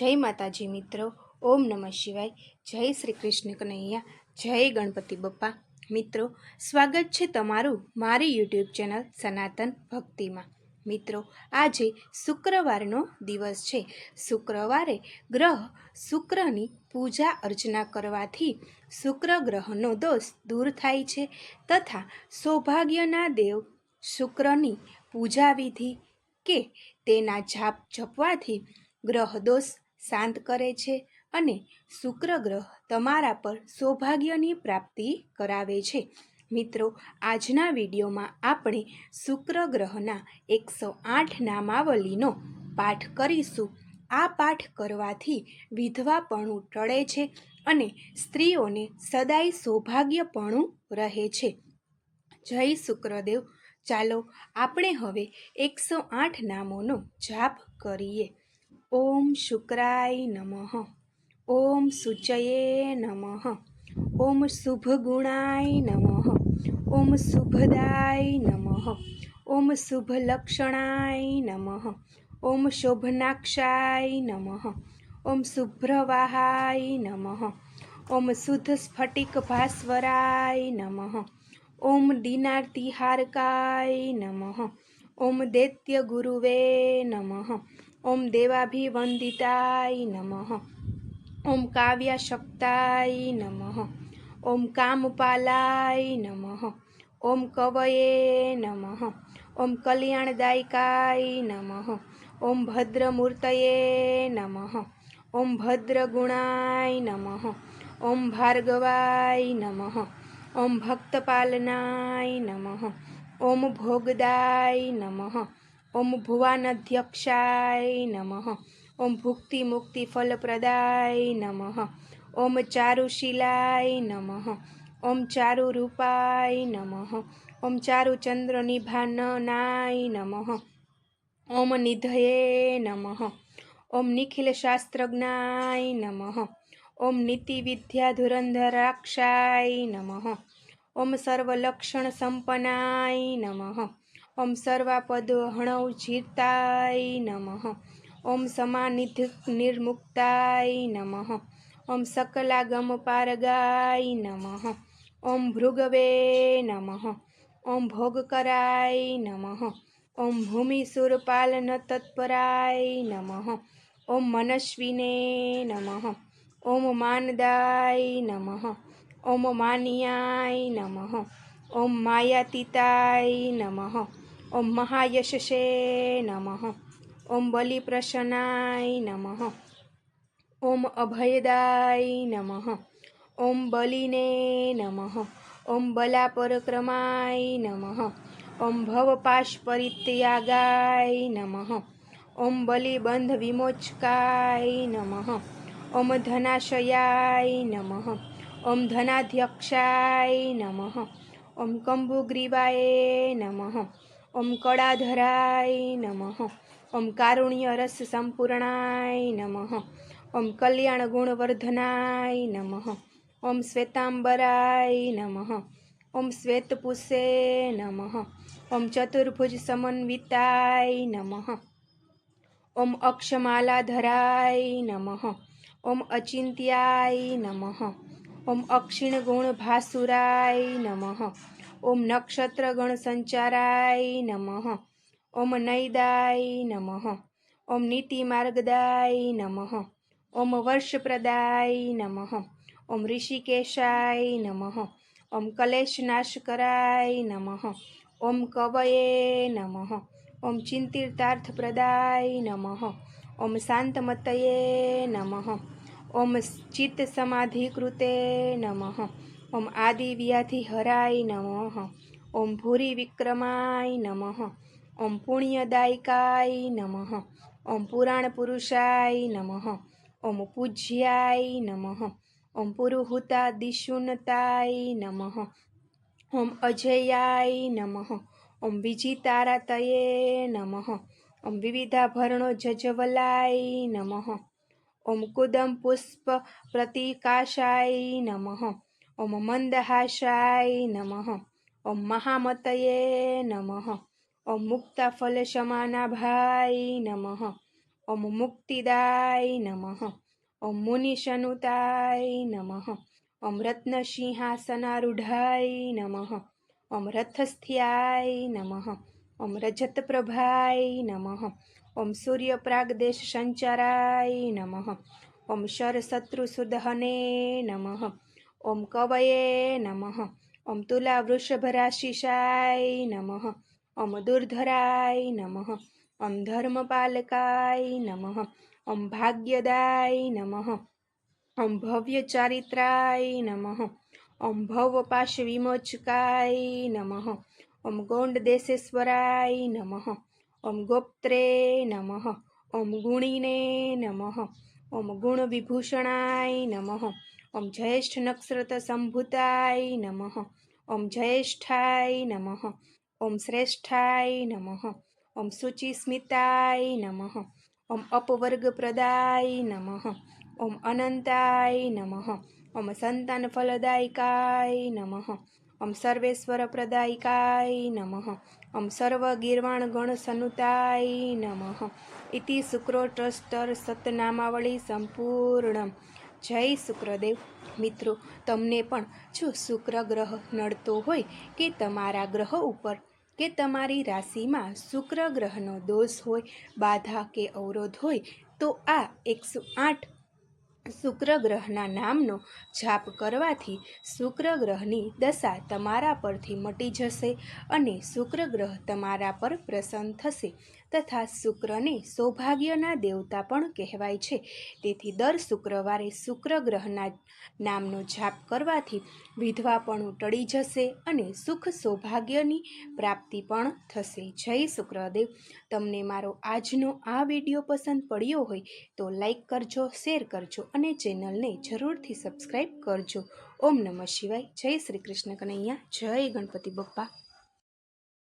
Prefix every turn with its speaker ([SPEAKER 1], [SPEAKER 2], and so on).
[SPEAKER 1] જય માતાજી મિત્રો, ઓમ નમઃ શિવાય, જય શ્રી કૃષ્ણ કનૈયા, જય ગણપતિ બપ્પા. મિત્રો, સ્વાગત છે તમારું મારી યુટ્યુબ ચેનલ સનાતન ભક્તિમાં. મિત્રો, આજે શુક્રવારનો દિવસ છે. શુક્રવારે ગ્રહ શુક્રની પૂજા અર્ચના કરવાથી શુક્ર ગ્રહનો દોષ દૂર થાય છે તથા સૌભાગ્યના દેવ શુક્રની પૂજા વિધિ કે તેના જાપ જપવાથી ગ્રહ દોષ શાંત કરે છે અને શુક્ર ગ્રહ તમારા પર સૌભાગ્યની પ્રાપ્તિ કરાવે છે. મિત્રો, આજના વિડીયોમાં આપણે શુક્ર ગ્રહના એકસો આઠ નામાવલીનો પાઠ કરીશું. આ પાઠ કરવાથી વિધવાપણું ટળે છે અને સ્ત્રીઓને સદાય સૌભાગ્યપણું રહે છે. જય શુક્રદેવ. ચાલો, આપણે હવે એકસો આઠ નામોનો જાપ કરીએ. ઓમ શુક્રાય નમઃ. ઓમ શુચયે નમઃ. ઓમ શુભગુણાય નમઃ. ઓમ શુભદાય નમઃ. ઓમ શુભલક્ષણાય નમઃ. ઓમ શોભનાક્ષાય નમઃ. ઓમ શુભ્રવાહાય નમઃ. ઓમ શુદ્ધ સ્ફટિક ભાસ્વરાય નમઃ. ઓમ દિનાર્તિહારકાય નમઃ. ઓમ દૈત્ય ગુરુવે નમઃ. ઓમ દેવાભિવંદિતાય નમઃ. ઓમ કાવ્યાશક્તાય નમઃ. ઓમ કામપાલાય નમઃ. ઓમ કવયે નમઃ. ઓમ કલ્યાણદાયિકાય નમઃ. ઓમ ભદ્રમૂર્તયે નમઃ. ઓમ ભદ્રગુણાય નમઃ. ઓમ ભાર્ગવાય નમઃ. ઓમ ભક્તપાલનાય નમઃ. ઓમ ભોગદાય નમઃ. ઓમ ભુવાનધ્યક્ષાય નમઃ. ઓમ ભુક્તિ મુક્તિ ફલપ્રદાય નમઃ. ઓમ ચારુશીલાય નમઃ. ઓમ ચારુરૂપાય નમઃ. ઓમ ચારુચંદ્રનિભાનનાય નમઃ. ઓમ નિધયે નમઃ. ઓમ નિખિલશાસ્ત્રજ્ઞાય નમઃ. ઓમ નીતિવિદ્યાધુરંધરાક્ષાય નમઃ. ઓમ સર્વલક્ષણસંપન્નાય નમઃ. ઓમ સર્વાપદહણૌજીતાય નમઃ. ઓમ સમાનિધિ નિર્મુક્તાય નમઃ. ઓમ સકલાગમપારગાય નમઃ. ઓમ ભૃગવે નમઃ. ઓમ ભોગકરાય નમઃ. ઓમ ભૂમિસુરપાલન તત્પરાય નમઃ. ઓમ મનસ્વિને નમઃ. ઓમ માનદાય નમઃ. ઓમ માનિયાય નમઃ. ઓમ માયાતીતાય નમઃ. ઓમ મહાયશસે નમઃ. ઓમ બલિપ્રસન્નાય નમઃ. ઓમ અભયદાય નમઃ. ઓમ બલિને નમઃ. ઓમ બલાપરક્રમાય નમઃ. ઓમ ભવપાશ પરિત્યાગાય નમઃ. ઓમ બલિબંધ વિમોચકાય નમઃ. ઓમ ધનાશયાય નમઃ. ઓમ ધનાધ્યક્ષાય નમઃ. ઓમ કંબુગ્રીવાય નમઃ. ઓમ કળાધરાય નમઃ. ઓમ કારુણ્ય રસ સંપૂર્ણાય નમઃ. ઓમ કલ્યાણ ગુણવર્ધનાય નમઃ. ઓમ શ્વેતાંબરાય નમઃ. ઓમ શ્વેતપુષે નમઃ. ઓમ ચતુર્ભુજ સમન્વિતાય નમઃ. ઓમ અક્ષમાલાધરાય નમઃ. ઓમ અચિંત્યાય નમઃ. ઓમ અક્ષિણ ગુણ ભાસુરાય નમઃ. ઓમ નક્ષત્ર ગણ સંચારાય નમઃ. ઓમ નૈદાય નમઃ. ઓમ નીતિ માર્ગદાય નમઃ. ઓમ વર્ષપ્રદાય નમઃ. ઓમ ઋષિકેશાય નમઃ. ઓમ કલેશનાશકરાય નમઃ. ઓમ કવયે નમઃ. ઓમ ચિંતિતાર્થપ્રદાય નમઃ. ઓમ શાંતમતયે નમઃ. ઓમ ચિત્ત સમાધિકૃતે નમઃ. ઓમ આદિવ્યાધિહરાય નમઃ. ઓમ ભૂરી વિક્રમાય નમઃ. ઓમ પુણ્યદાયિકાય નમઃ. ઓમ પુરાણ પુરુષાય નમઃ. ઓમ પૂજ્યાય નમઃ. ઓમ પુરુહૂતાદિશુનતાય નમઃ. ઓમ અજયાય નમઃ. ઓમ વિજિતારાતયે નમઃ. ઓમ વિવિધાભરણો જજવલાય નમઃ. ઓમ કુદમ પુષ્પ પ્રતિકાશાય નમઃ ઓમ મંદહાશાય નમઃ ઓમ મહામતયે નમઃ ઓમ મુક્તાફલશમાનાભાય નમઃ ઓમ મુક્તિદાય નમઃ ઓમ મુનિશનુતાય નમઃ ઓમ રત્નસિંહાસનારૂઢાય નમઃ ઓમ રથસ્થ્યાય નમઃ ઓમ રજતપ્રભાય નમઃ ઓમ સૂર્યપ્રાગદેશ સંચારાય નમઃ. ઓમ શરશત્રુસુદહને નમઃ. ઓમ કવયે નમઃ. ઓમ તુલાવૃષભરાશિષાય નમઃ. ઓમ દુર્ધરાય નમઃ. ઓમ ધર્મપાલકાય નમઃ. ઓમ ભાગ્યદાય નમઃ. ઓમ ભવ્યચારિત્રાય નમઃ. ઓમ ભવપાશ વિમોચકાય નમઃ. ઓમ ગોંડદેશેશ્વરાય નમઃ. ઓમ ગોપ્ત્રે નમઃ. ઓમ ગુણીને નમઃ. ઓમ ગુણવિભૂષણાય નમઃ. ઓમ જયેષ્ઠ નક્ષત્ર સંભૂતાય નમઃ. ઓમ જયેષ્ઠાય નમઃ. ઓમ શ્રેષ્ઠાય નમઃ. ઓમ શુચિસ્મિતાય નમઃ. ઓમ અપવર્ગપ્રદાય નમઃ. ઓમ અનંતાય નમઃ. ઓમ સંતાન ફલદાયકાય નમઃ. ઓમ સર્વેશ્વરપ્રદાયકાય નમઃ. ઓમ ગણ સનુતાય નમઃ. ઇતિ શુક્રો ટ્રસ્ટર સતનામાવળી સંપૂર્ણમ. જય શુક્રદેવ. મિત્રો, તમને પણ જો શુક્ર ગ્રહ નડતો હોય કે તમારા ગ્રહ ઉપર કે તમારી રાશિમાં શુક્ર ગ્રહનો દોષ હોય, બાધા કે અવરોધ હોય, તો આ એકસો આઠ શુક્ર ગ્રહના નામનો જાપ કરવાથી શુક્ર ગ્રહની દશા તમારા પરથી મટી જશે અને શુક્ર ગ્રહ તમારા પર પ્રસન્ન થશે. તથા શુક્રને સૌભાગ્યના દેવતા પણ કહેવાય છે. તેથી દર શુક્રવારે શુક્ર ગ્રહના નામનો જાપ કરવાથી વિધવાપણું ટળી જશે અને સુખ સૌભાગ્યની પ્રાપ્તિ પણ થશે. જય શુક્રદેવ. તમને મારો આજનો આ વીડિયો પસંદ પડ્યો હોય તો લાઈક કરજો, શેર કરજો અને ચેનલને જરૂરથી સબસ્ક્રાઈબ કરજો. ઓમ નમઃ શિવાય. જય શ્રી કૃષ્ણ કનૈયા. જય ગણપતિ બપ્પા.